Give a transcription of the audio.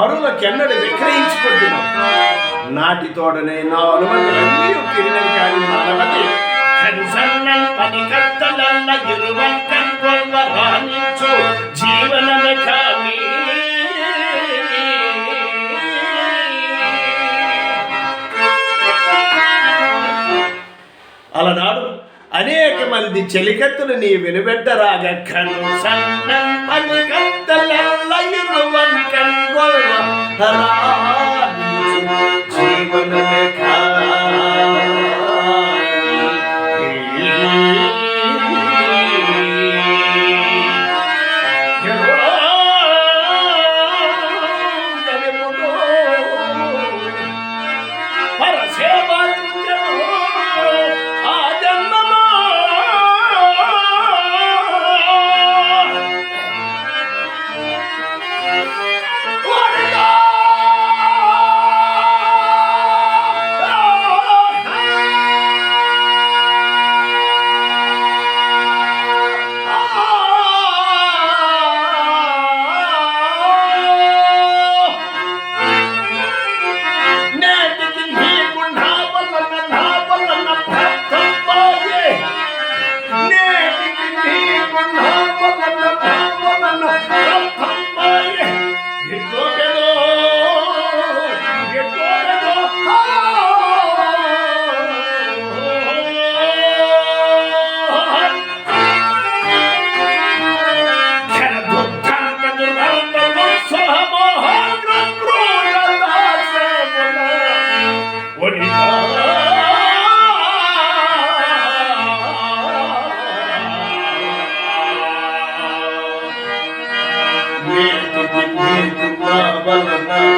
పరులకెన్నడు విక్రయించుకుంటున్నావు నాటి తోడనే నా అనుమతులన్నీ తిరిగిన కానీ మానవతి. కన్సన్నల్ పనికత్తలల్ల ఇరువల్కన్ కొల్వ రాణించు జీవనమే కానీ. అలనాడు అనేక మంది చెలికత్తులు నీ వెనువెంట రాగా కన్సన్నల్ Thank you. Thank you.